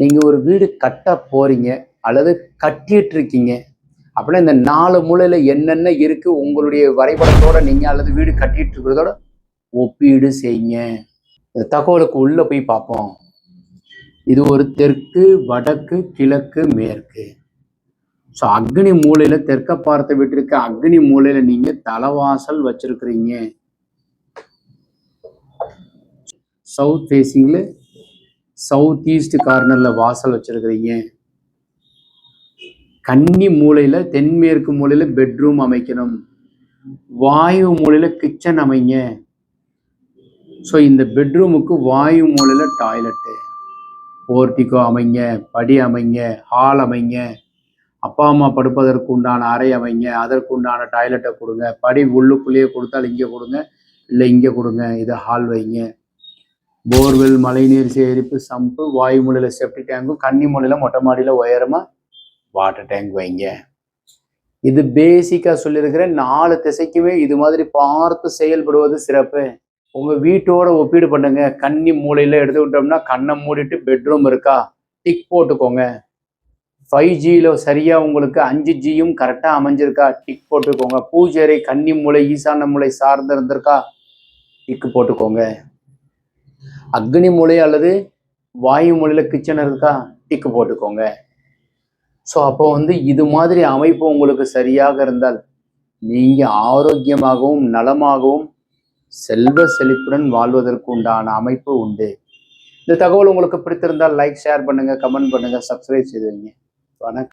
நீங்கள் ஒரு வீடு கட்ட போகிறீங்க அல்லது கட்டிட்டு இருக்கீங்க அப்படின்னா இந்த நாலு மூலையில் என்னென்ன இருக்கு உங்களுடைய வரைபடத்தோட நீங்கள் அல்லது வீடு கட்டிட்டு இருக்கிறதோட ஒப்பீடு செய்யுங்க. இந்த தகவலுக்கு உள்ளே போய் பார்ப்போம். இது ஒரு தெற்கு வடக்கு கிழக்கு மேற்கு. ஸோ அக்னி மூலையில் தெற்க பார்த்த வீட்டிற்கு அக்னி மூலையில் நீங்கள் தலைவாசல் வச்சுருக்குறீங்க. சவுத் ஃபேஸிங்கில் சவுத் ஈஸ்ட் கார்னரில் வாசல் வச்சுருக்குறீங்க. கன்னி மூலையில் தென்மேற்கு மூலையில் பெட்ரூம் அமைக்கணும். வாயு மூலையில் கிச்சன் அமைங்க. ஸோ இந்த பெட்ரூமுக்கு வாயு மூலையில் டாய்லெட்டு போர்டிகோ அமைங்க படி அமைங்க ஹால் அமைங்க. அப்பா அம்மா படுப்பதற்கு உண்டான அறை அமைங்க. அதற்கு உண்டான டாய்லெட்டை கொடுங்க. படி உள்ளுக்குள்ளேயே கொடுத்தால் இங்கே கொடுங்க. இல்லை இங்கே கொடுங்க. இதை ஹால் வைங்க. போர்வெல் மழைநீர் சேகரிப்பு சம்பு வாயு மூலையில் செப்டி டேங்கும் கன்னி மூலையில் மொட்டை மாடியில் உயரமாக வாட்டர் டேங்க் வைங்க. இது பேசிக்காக சொல்லியிருக்கிறேன் நாலு திசைக்குமே இது மாதிரி பார்த்து செயல்படுவது சிறப்பு. உங்கள் வீட்டோட ஒப்பீடு பண்ணுங்க. கன்னி மூலையில் எடுத்துக்கிட்டோம்னா கண்ணை மூடிட்டு பெட்ரூம் இருக்கா? டிக் போட்டுக்கோங்க. ஃபைவ் ஜியில் சரியாக உங்களுக்கு அஞ்சு ஜியும் கரெக்டாக அமைஞ்சிருக்கா? டிக் போட்டுக்கோங்க. பூஜை கன்னி மூலை ஈசான மூலை சார்ந்து இருந்திருக்கா? டிக்கு போட்டுக்கோங்க. அக்னி மூலை அல்லது வாயு மூலையில் கிச்சன் இருக்கா? டிக்கு போட்டுக்கோங்க. ஸோ அப்போ வந்து இது மாதிரி அமைப்பு உங்களுக்கு சரியாக இருந்தால் நீங்கள் ஆரோக்கியமாகவும் நலமாகவும் செல்வ செழிப்புடன் வாழ்வதற்கு உண்டான அமைப்பு உண்டு. இந்த தகவல் உங்களுக்கு பிடித்திருந்தால் லைக் ஷேர் பண்ணுங்கள் கமெண்ட் பண்ணுங்கள் சப்ஸ்கிரைப் செய்து வைங்க. வணக்கம்.